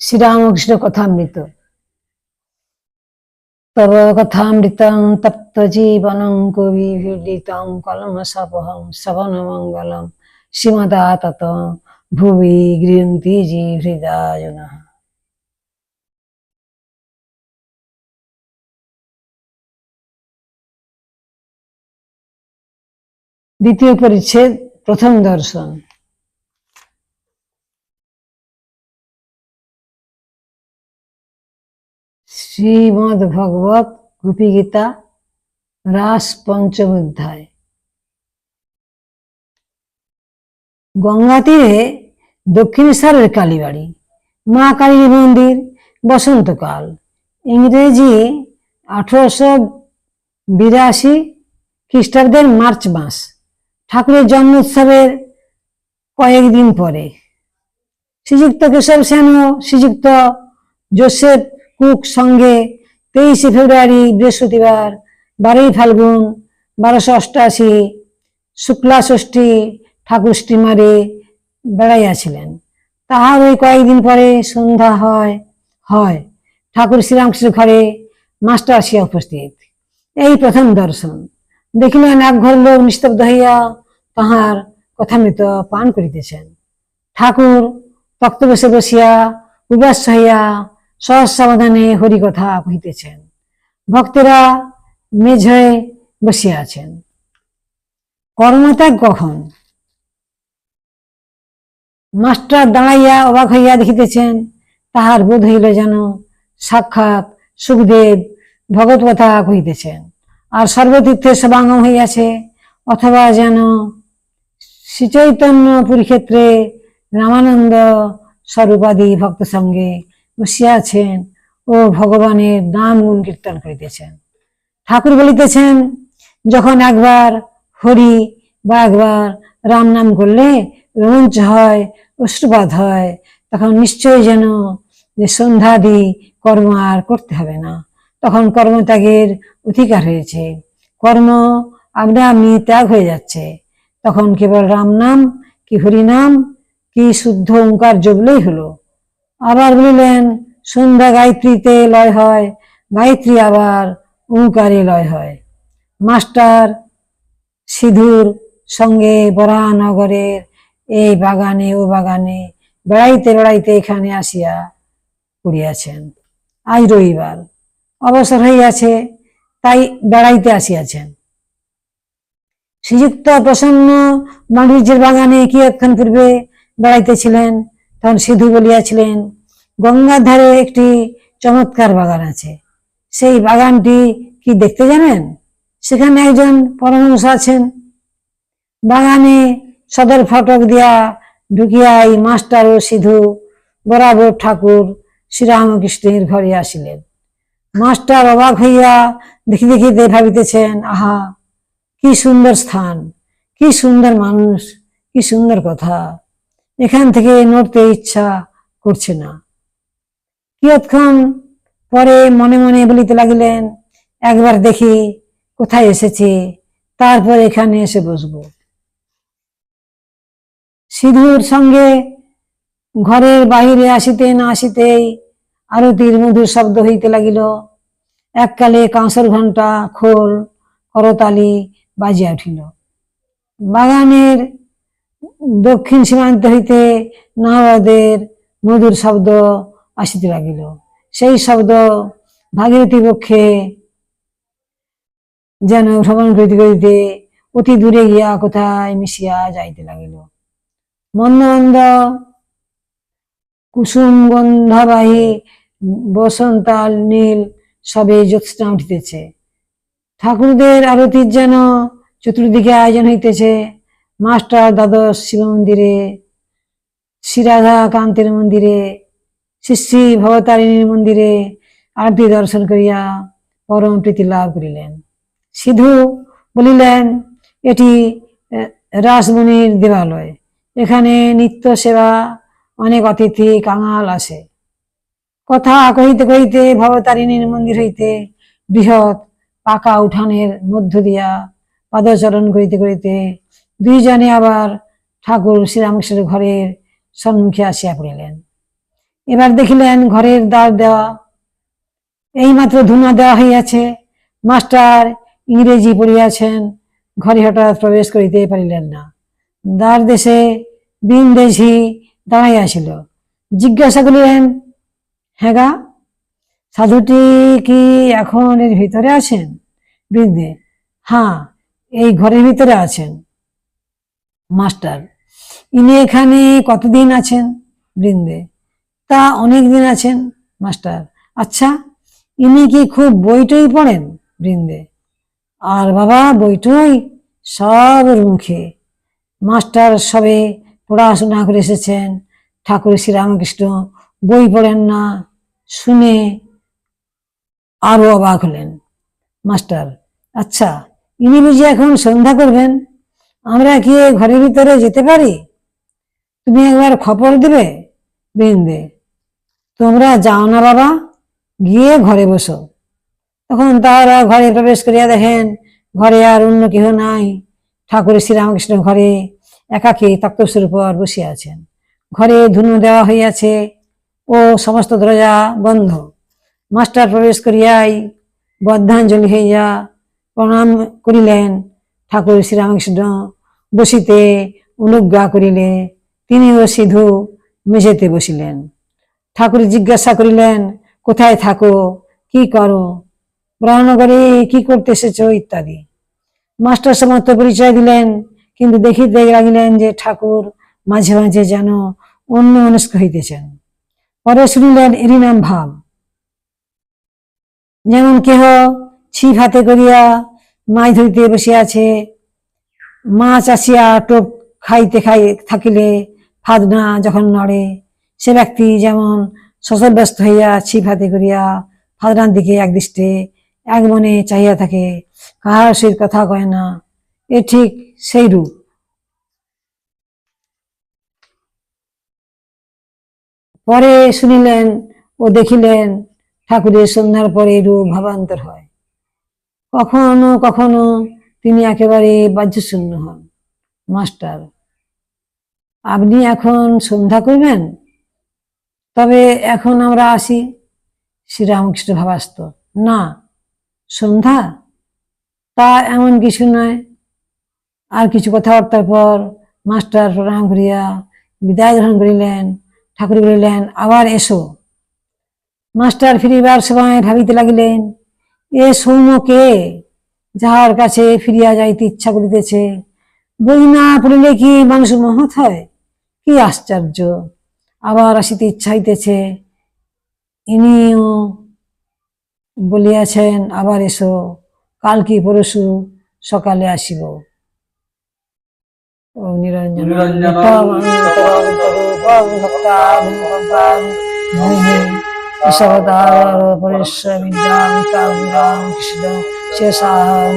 শ্রীরামকৃষ্ণ কথামৃত তব কথামৃতং তপ্ত জীবনং কবিভিডিতং কলমশাপহং শ্রবণমঙ্গলম শ্রীমদা তত ভুবি গৃহন্তি জি হৃদয়না দ্বিতীয় পরিচ্ছেদ প্রথম দর্শন শ্রীমদ ভগবত গোপী গীতা রাস পঞ্চম অধ্যায় গঙ্গা তীরে দক্ষিণেশ্বরের কালীবাড়ি, মা কালীর মন্দির, বসন্তকাল। ইংরেজি আঠারোশো বিরাশি খ্রিস্টাব্দের মার্চ মাস, ঠাকুরের জন্ম উৎসবের কয়েকদিন পরে। শ্রীযুক্ত কেশব সেন শ্রীযুক্ত জোসেফ কুক সঙ্গে তেইশে ফেব্রুয়ারি বৃহস্পতিবার বারোই ফাল্গুন বারোশো অষ্টআশি শুক্লা ষষ্ঠী ঠাকুর স্টিমারে বেড়াইয়াছিলেন তাহার ওই কয়েকদিন পরে সন্ধ্যা হয় হয়। ঠাকুর শ্রীরামকৃষ্ণ ঘরে মাস্টার আসিয়া উপস্থিত। এই প্রথম দর্শন। দেখিলেন এক ঘর লোক নিস্তব্ধ হইয়া তাহার কথামৃত পান করিতেছেন। ঠাকুর তক্ত বসে বসিয়া উবাস হইয়া সহজ সাবধানে হরিকথা কহিতেছেন। ভক্তেরা মেঝ হয়ে বসিয়া আছেন। কর্মত্যাগ কখন? মাস্টার দাঁড়াইয়া অবাক হইয়া দেখিতেছেন, তাহার বোধ হইল যেন সাক্ষাৎ সুখদেব ভগৎ কথা কহিতেছেন। আর সর্বতীর্থের সবাঙ্গম হইয়াছে, অথবা যেন শ্রীচৈতন্য পুরীক্ষেত্রে রামানন্দ স্বরূপাদি ভক্ত সঙ্গে বসিয়াছেন ও ভগবানের নাম গুণ কীর্তন করিতেছেন। ঠাকুর বলিতেছেন, যখন একবার হরি বা একবার রাম নাম করলে রোমাঞ্চ হয় অশ্রুপাত হয়, তখন নিশ্চয় যেন যে সন্ধ্যাদি কর্ম আর করতে হবে না। তখন কর্মত্যাগের অধিকার হয়েছে। কর্ম আপনা আপনি ত্যাগ হয়ে যাচ্ছে। তখন কেবল রাম নাম কি হরি নাম, কি শুদ্ধ ওঙ্কার জপলেই হলো। আবার বলিলেন, সন্ধ্যা গায়ত্রীতে লয় হয়, গায়ত্রী আবার ওঙ্কারে লয় হয়। মাস্টার সিধুর সঙ্গে বরানগরের এই বাগানে, ও বাগানে বেড়াইতে বেড়াইতে এখানে আসিয়া পড়িয়াছেন। আজ রবিবার, অবসর হইয়াছে, তাই বেড়াইতে আসিয়াছেন। শ্রীযুক্ত প্রসন্ন বাণিজ্যের বাগানে কিয়ৎক্ষণ পূর্বে বেড়াইতেছিলেন? তখন সিধু বলিয়াছিলেন গঙ্গার ধারে একটি চমৎকার বাগান আছে। সেই বাগানটি কি দেখতে জানেন? সেখানে একজন পরমহংস আছেন। বাগানে সদর ফটক দিয়া ঢুকিয়াই মাস্টার ও সিধু বরাবর ঠাকুর শ্রীরামকৃষ্ণের ঘরে আসিলেন। মাস্টার অবাক হইয়া দেখি দেখিতে ভাবিতেছেন, আহা, কি সুন্দর স্থান, কি সুন্দর মানুষ, কি সুন্দর কথা। এখান থেকে নড়তে ইচ্ছা করছে না। কিয়ৎক্ষণ পরে মনে মনে বলিতে লাগিলেন, একবার দেখি কোথায় এসেছি, তারপর এখানে এসে বসবো। সিধুর সঙ্গে ঘরের বাহিরে আসিতে না আসিতেই আরতির মধুর শব্দ হইতে লাগিল। এককালে কাঁসর ঘণ্টা খোল করতালি বাজিয়া উঠিল। বাগানের দক্ষিণ সীমান্ত হইতে নাহবাদের মধুর শব্দ আসিতে লাগিল। সেই শব্দ ভাগীরথী পক্ষে যেন ভ্রমণ করিতে করিতে অতি দূরে গিয়া কোথায় মিশিয়া যাইতে লাগিল। মন্দ মন্দ কুসুম গন্ধাবাহী বসন্তাল নীল সবে জ্যোৎস্না উঠিতেছে। ঠাকুরদের আরতির যেন চতুর্দিকে আয়োজন হইতেছে। মাস্টার দ্বাদশ শিব মন্দিরে শ্রীরাধা কান্তের মন্দিরে, শ্রী ভবতারিণীর মন্দিরে আরতি দর্শন করিয়া পরম প্রীতি লাভ করিলেন। সিধু বলিলেন, এটি রাসমণির দেবালয়। এখানে নিত্য সেবা, অনেক অতিথি, কাঙাল আসে। কথা কহিতে কহিতে ভবতারিণীর মন্দির হইতে বৃহৎ পাকা উঠানের মধ্য দিয়া পাদচরণ করিতে করিতে দুইজনে আবার ঠাকুর শ্রীরামকৃষ্ণের ঘরের সম্মুখে আসিয়া পড়িলেন। এবার দেখিলেন ঘরের দ্বার দেওয়া, এইমাত্র ধুনা দেওয়া হইয়াছে। মাস্টার ইংরেজি পড়িয়াছেন, ঘরে হঠাৎ প্রবেশ করিতে পারিলেন না। দ্বার দেশে বিন্দেশি দাঁড়াইয়াছিল জিজ্ঞাসা করিলেন হ্যাঁ গা, সাধুটি কি এখন এর ভিতরে আছেন? বৃন্দে হ্যাঁ এই ঘরের ভিতরে আছেন। মাস্টার। ইনি এখানে কতদিন আছেন বৃন্দে? তা অনেক দিন আছেন মাস্টার। আচ্ছা ইনি কি খুব বইটই পড়েন বৃন্দে? আর বাবা, বইটই সব মুখে মাস্টার সবে পড়াশোনা করে এসেছেন। ঠাকুর শ্রীরামকৃষ্ণ বই পড়েন না, শুনে আরও অবাক হলেন। মাস্টার আচ্ছা ইনি বুঝি এখন সন্ধ্যা করবেন? আমরা কি এ ঘরের ভিতরে যেতে পারি? তুমি একবার খবর দেবে বৃন্দে তোমরা যাও না বাবা, গিয়ে ঘরে বসো। তখন তারা ঘরে প্রবেশ করিয়া দেখেন, ঘরে আর অন্য কেহ নাই। ঠাকুর শ্রীরামকৃষ্ণ ঘরে একাকী তক্তসুর উপর বসিয়া আছেন। ঘরে ধুনু দেওয়া হইয়াছে ও সমস্ত দরজা বন্ধ। মাস্টার প্রবেশ করিয়াই বদ্ধাঞ্জলি হইয়া প্রণাম করিলেন। ঠাকুর শ্রীরামকৃষ্ণ বসিতে অনুজ্ঞা করিলে, তিনিও সিধু মেঝেতে বসিলেন। ঠাকুর জিজ্ঞাসা করিলেন, কোথায় থাকো? কি করো? ব্রাহ্মণগরে কি করতে এসেছ? ইত্যাদি। মাস্টার সমস্ত পরিচয় দিলেন, কিন্তু দেখিতে লাগিলেন যে ঠাকুর মাঝে মাঝে যেন অন্য মনস্ক হইতেছেন। পরে শুনিলেন এরই নাম ভাব। যেমন কেহ ছিপ হাতে করিয়া মাছ ধরিতে বসিয়াছে মাছ আসিয়া টোপ খাইতে খাই থাকিলে ফাদনা যখন নড়ে, সে ব্যক্তি যেমন শশব্যস্ত হইয়া ছিপ হাতে করিয়া ফাদনার দিকে একদৃষ্টে এক মনে চাহিয়া থাকে, কাহার সহিত কথা কয় না। এ ঠিক সেই রূপ। পরে শুনিলেন ও দেখিলেন ঠাকুরের সন্ধ্যার পরে রূপ ভাবান্তর হয়। কখনো কখনো তিনি একেবারে বাহ্যশূন্য হন, মাস্টার। আপনি এখন সন্ধ্যা করবেন? তবে এখন আমরা আসি। শ্রীরামকৃষ্ণ ভাবাস্ত, না, সন্ধ্যা? তা এমন কিছু নয়। আর কিছু কথাবার্তার পর মাস্টার প্রণাম করিয়া বিদায় গ্রহণ করিলেন, ঠাকুর বলিলেন, আবার এসো। মাস্টার ফিরিবার সময় ভাবিতে লাগিলেন এ সৌম্য কে যাহার কাছে ফিরিয়া যাইতে ইচ্ছা করিতেছে বই না পড়িলে কি মানুষ মহৎ হয় কি আশ্চর্য আবার আসিতে ইচ্ছা হইতেছে ইনিও বলিয়াছেন আবার এসো কাল কি পরশু সকালে আসিব ও নিরঞ্জন ঈশ্বর পরেশ্বর বিদ্যাম কৃষ্ণ শেষাম